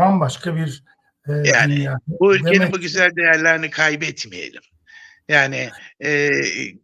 bambaşka bir e, Yani dünya. bu ülkenin Demek bu güzel değerlerini kaybetmeyelim. Yani e,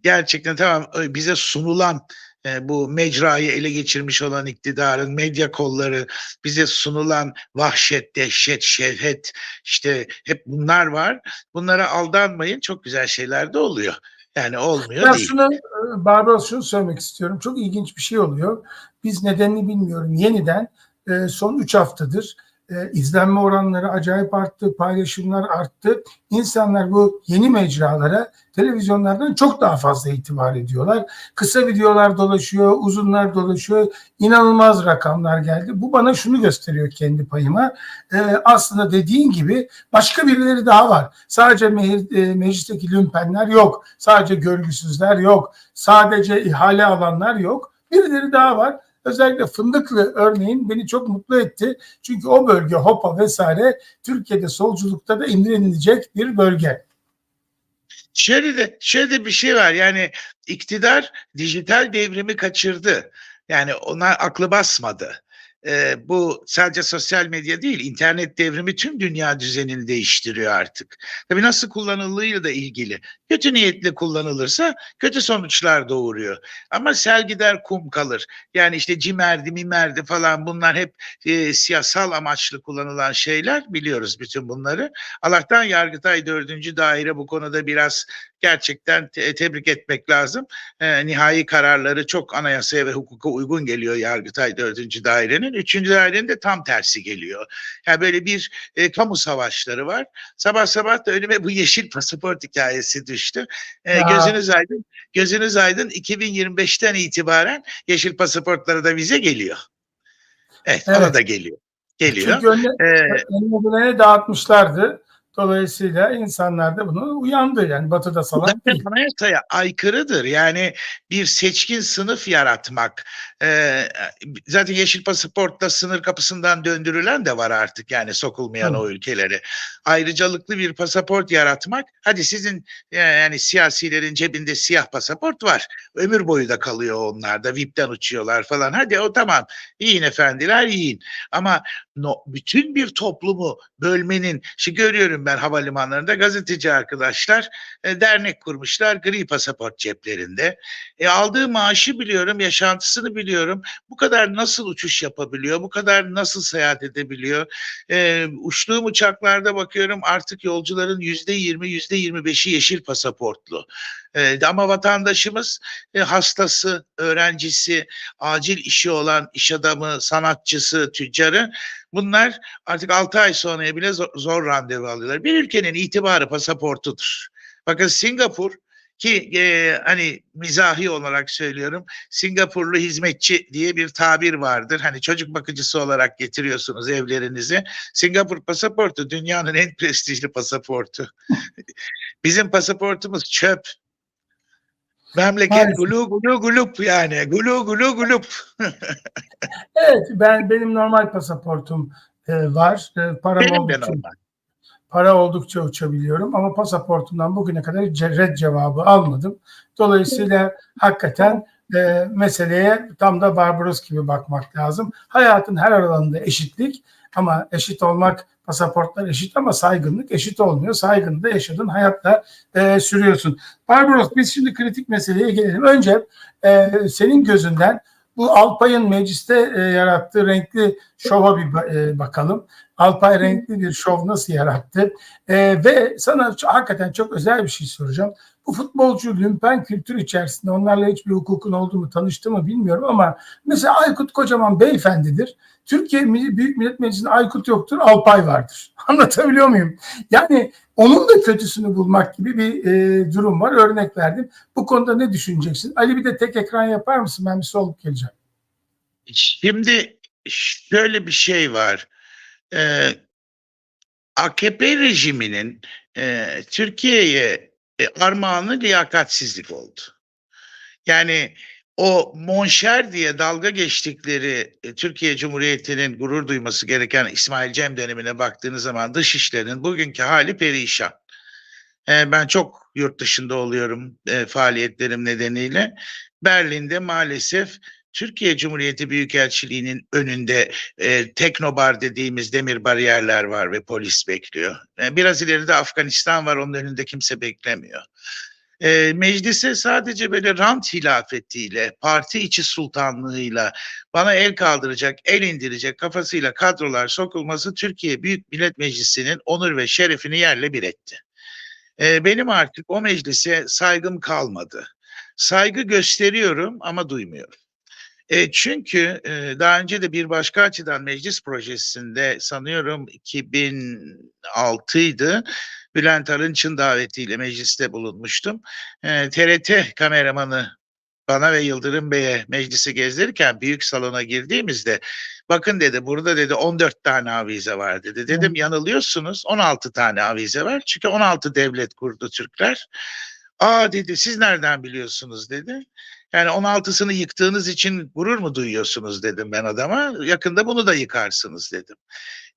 gerçekten tamam e, bize sunulan e, bu mecrayı ele geçirmiş olan iktidarın medya kolları bize sunulan vahşet, dehşet, şehvet işte hep bunlar var. Bunlara aldanmayın çok güzel şeyler de oluyor. Yani olmuyor ben değil. şunu e, Barbaros şunu söylemek istiyorum. Çok ilginç bir şey oluyor. Biz nedenini bilmiyorum. Yeniden e, son 3 haftadır e, izlenme oranları acayip arttı, paylaşımlar arttı. İnsanlar bu yeni mecralara televizyonlardan çok daha fazla itibar ediyorlar. Kısa videolar dolaşıyor, uzunlar dolaşıyor. İnanılmaz rakamlar geldi. Bu bana şunu gösteriyor kendi payıma. E, aslında dediğin gibi başka birileri daha var. Sadece me- e, meclisteki lümpenler yok. Sadece görgüsüzler yok. Sadece ihale alanlar yok. Birileri daha var. Özellikle Fındıklı örneğin beni çok mutlu etti. Çünkü o bölge Hopa vesaire Türkiye'de solculukta da imrenilecek bir bölge. Şöyle de şöyle de bir şey var. Yani iktidar dijital devrimi kaçırdı. Yani ona aklı basmadı. Ee, bu sadece sosyal medya değil, internet devrimi tüm dünya düzenini değiştiriyor artık. Tabii nasıl kullanıldığıyla da ilgili. Kötü niyetli kullanılırsa kötü sonuçlar doğuruyor. Ama sel gider kum kalır. Yani işte cimerdi, mimerdi falan bunlar hep e, siyasal amaçlı kullanılan şeyler biliyoruz bütün bunları. Allah'tan Yargıtay 4. daire bu konuda biraz gerçekten te- tebrik etmek lazım. E, nihai kararları çok anayasaya ve hukuka uygun geliyor Yargıtay 4. dairenin. 3. dairenin de tam tersi geliyor. Yani böyle bir e, kamu savaşları var. Sabah sabah da önüme bu yeşil pasaport hikayesi düştü. E, Ya. gözünüz aydın. Gözünüz aydın 2025'ten itibaren yeşil pasaportlara da vize geliyor. Evet, ona Evet. da geliyor. Geliyor. Çünkü önüne, Ee, önüne dağıtmışlardı. Dolayısıyla insanlar da bunu uyandı. Yani batıda salak Zaten değil. anayasaya aykırıdır. Yani bir seçkin sınıf yaratmak. Ee, zaten yeşil pasaportla sınır kapısından döndürülen de var artık yani sokulmayan Hı. o ülkelere. Ayrıcalıklı bir pasaport yaratmak. Hadi sizin e, yani siyasilerin cebinde siyah pasaport var. Ömür boyu da kalıyor onlar da. VIP'ten uçuyorlar falan. Hadi o tamam. Yiyin efendiler yiyin. Ama no, bütün bir toplumu bölmenin, şimdi görüyorum ben havalimanlarında gazeteci arkadaşlar e, dernek kurmuşlar gri pasaport ceplerinde. E, aldığı maaşı biliyorum, yaşantısını biliyorum. Bu kadar nasıl uçuş yapabiliyor? Bu kadar nasıl seyahat edebiliyor? E, uçtuğum uçaklarda bakıyorum artık yolcuların yüzde yirmi, yüzde yirmi beşi yeşil pasaportlu. E, ama vatandaşımız e, hastası, öğrencisi, acil işi olan iş adamı, sanatçısı, tüccarı bunlar artık 6 ay sonraya bile zor, zor randevu alıyorlar. Bir ülkenin itibarı pasaportudur. Bakın Singapur ki e, hani mizahi olarak söylüyorum Singapurlu hizmetçi diye bir tabir vardır. Hani çocuk bakıcısı olarak getiriyorsunuz evlerinize. Singapur pasaportu dünyanın en prestijli pasaportu. Bizim pasaportumuz çöp. Memleket gulu gulu gulup yani gulu gulu gulup. Evet ben benim normal pasaportum e, var. E, param Benim oldukça, normal. para oldukça uçabiliyorum ama pasaportumdan bugüne kadar red cevabı almadım. Dolayısıyla hakikaten e, meseleye tam da Barbaros gibi bakmak lazım. Hayatın her alanında eşitlik ama eşit olmak pasaportlar eşit ama saygınlık eşit olmuyor. Saygınlığı yaşadığın hayatla e, sürüyorsun. Barbaros biz şimdi kritik meseleye gelelim. Önce e, senin gözünden bu Alpay'ın mecliste e, yarattığı renkli şova bir e, bakalım. Alpay renkli bir şov nasıl yarattı? E, ve sana hakikaten çok özel bir şey soracağım. Bu futbolcu lümpen kültür içerisinde onlarla hiçbir hukukun olduğunu tanıştı mı bilmiyorum ama mesela Aykut Kocaman beyefendidir. Türkiye Büyük Millet Meclisi'nde Aykut yoktur, Alpay vardır. Anlatabiliyor muyum? Yani onun da kötüsünü bulmak gibi bir e, durum var. Örnek verdim. Bu konuda ne düşüneceksin? Ali bir de tek ekran yapar mısın? Ben bir solup geleceğim. Şimdi şöyle bir şey var. Ee, AKP rejiminin e, Türkiye'ye e, armağanı liyakatsizlik oldu. Yani o monşer diye dalga geçtikleri e, Türkiye Cumhuriyeti'nin gurur duyması gereken İsmail Cem dönemine baktığınız zaman dışişlerinin bugünkü hali perişan. E, ben çok yurt dışında oluyorum e, faaliyetlerim nedeniyle. Berlin'de maalesef Türkiye Cumhuriyeti Büyükelçiliği'nin önünde e, teknobar dediğimiz demir bariyerler var ve polis bekliyor. E, biraz ileride Afganistan var onun önünde kimse beklemiyor. E, meclise sadece böyle rant hilafetiyle, parti içi sultanlığıyla bana el kaldıracak, el indirecek kafasıyla kadrolar sokulması Türkiye Büyük Millet Meclisi'nin onur ve şerefini yerle bir etti. E, benim artık o meclise saygım kalmadı. Saygı gösteriyorum ama duymuyorum. E, çünkü e, daha önce de bir başka açıdan meclis projesinde sanıyorum 2006'ydı. Bülent Arınç'ın davetiyle mecliste bulunmuştum. E, TRT kameramanı bana ve Yıldırım Bey'e meclisi gezdirirken büyük salona girdiğimizde bakın dedi burada dedi 14 tane avize var dedi. Dedim yanılıyorsunuz 16 tane avize var. Çünkü 16 devlet kurdu Türkler. Aa dedi siz nereden biliyorsunuz dedi. Yani 16'sını yıktığınız için gurur mu duyuyorsunuz dedim ben adama. Yakında bunu da yıkarsınız dedim.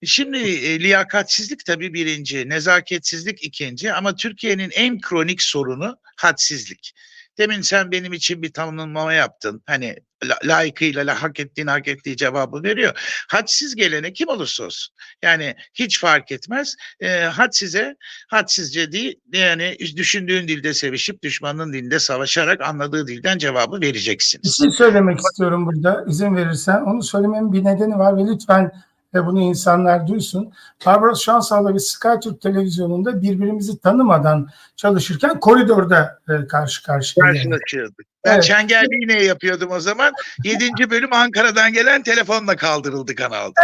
Şimdi e, liyakatsizlik tabii birinci, nezaketsizlik ikinci ama Türkiye'nin en kronik sorunu hadsizlik. Demin sen benim için bir tanımlama yaptın. Hani la, layıkıyla la, hak ettiğini hak ettiği cevabı veriyor. Hadsiz gelene kim olursa olsun. Yani hiç fark etmez. E, hadsize, hadsizce değil yani düşündüğün dilde sevişip düşmanın dilinde savaşarak anladığı dilden cevabı vereceksin. Bir şey söylemek istiyorum burada izin verirsen. Onu söylememin bir nedeni var ve lütfen ve bunu insanlar duysun. Barbaros Şansal'la ve Sky Türk televizyonunda birbirimizi tanımadan çalışırken koridorda e, karşı karşıya geldik. Karşılaşıyorduk. Ben Evet. Çengelli iğneyi yapıyordum o zaman. Yedinci bölüm Ankara'dan gelen telefonla kaldırıldı kanalda.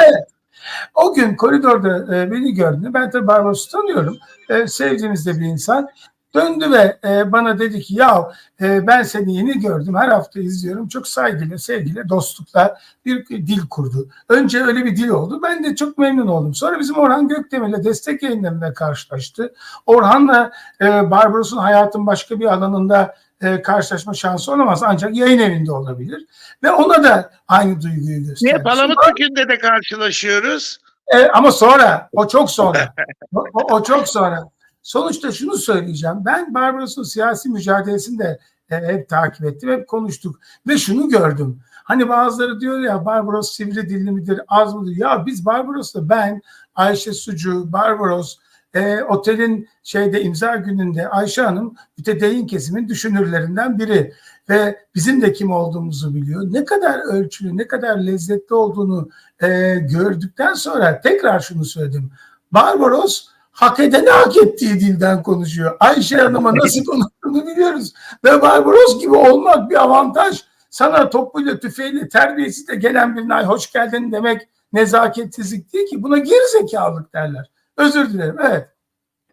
O gün koridorda e, beni gördü. Ben tabii Barbaros'u tanıyorum. E, sevdiğimiz de bir insan. Döndü ve e, bana dedi ki ya e, ben seni yeni gördüm. Her hafta izliyorum. Çok saygıyla, sevgiyle, dostlukla bir dil kurdu. Önce öyle bir dil oldu. Ben de çok memnun oldum. Sonra bizim Orhan Gökdemir'le destek yayınlarında karşılaştı. Orhan'la e, Barbaros'un hayatın başka bir alanında e, karşılaşma şansı olamaz. Ancak yayın evinde olabilir. Ve ona da aynı duyguyu gösterdi. Niye Palamut Bükü'nde de karşılaşıyoruz? E, ama sonra, o çok sonra. o- o çok sonra. Sonuçta şunu söyleyeceğim. Ben Barbaros'un siyasi mücadelesini de e, hep takip ettim, hep konuştuk. Ve şunu gördüm. Hani bazıları diyor ya Barbaros sivri dilli midir, az mıdır? Ya biz Barbaros'la ben, Ayşe Sucu, Barbaros, e, otelin şeyde imza gününde Ayşe Hanım mütedeyyin kesimin düşünürlerinden biri ve bizim de kim olduğumuzu biliyor. Ne kadar ölçülü, ne kadar lezzetli olduğunu e, gördükten sonra tekrar şunu söyledim. Barbaros hak edene hak ettiği dilden konuşuyor. Ayşe Hanım'a nasıl konuştuğunu biliyoruz. Ve Barbaros gibi olmak bir avantaj. Sana topuyla, tüfeğiyle, terbiyesizle gelen birine "Ay, hoş geldin demek nezaketsizlik değil ki. Buna gerizekalılık derler. Özür dilerim. Evet.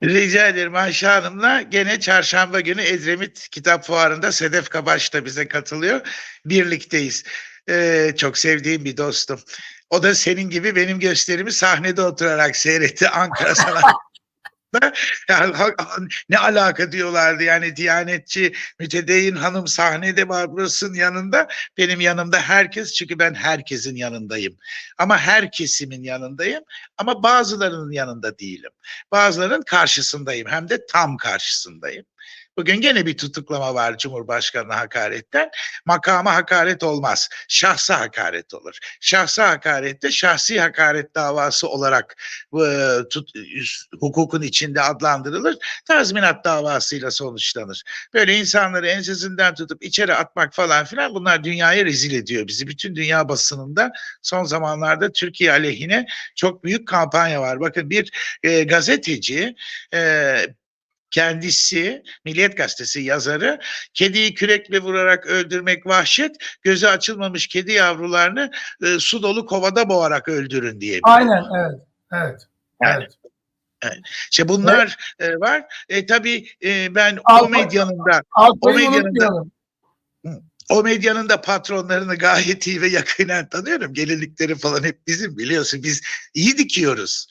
Rica ederim Ayşe Hanım'la gene çarşamba günü Edremit Kitap Fuarı'nda Sedef Kabaş da bize katılıyor. Birlikteyiz. Ee, çok sevdiğim bir dostum. O da senin gibi benim gösterimi sahnede oturarak seyretti Ankara Sanat. Yani ne alaka diyorlardı? Yani Diyanetçi mütedeyyin hanım sahnede Barbaros'un yanında. Benim yanımda herkes çünkü ben herkesin yanındayım. Ama her kesimin yanındayım ama bazılarının yanında değilim. Bazılarının karşısındayım hem de tam karşısındayım. Bugün gene bir tutuklama var Cumhurbaşkanı'na hakaretten. Makama hakaret olmaz. Şahsa hakaret olur. Şahsa hakaret de şahsi hakaret davası olarak e, tut, hukukun içinde adlandırılır. Tazminat davasıyla sonuçlanır. Böyle insanları ensesinden tutup içeri atmak falan filan bunlar dünyaya rezil ediyor bizi. Bütün dünya basınında son zamanlarda Türkiye aleyhine çok büyük kampanya var. Bakın bir e, gazeteci e, kendisi Milliyet Gazetesi yazarı kediyi kürekle vurarak öldürmek vahşet gözü açılmamış kedi yavrularını e, su dolu kovada boğarak öldürün diye. Aynen. Evet. Evet. Yani, evet. İşte bunlar e, var. E, tabii e, ben Al- o medyanın da O medyanın da- o medyanın da patronlarını gayet iyi ve yakinen tanıyorum. Gelinlikleri falan hep bizim biliyorsun. Biz iyi dikiyoruz.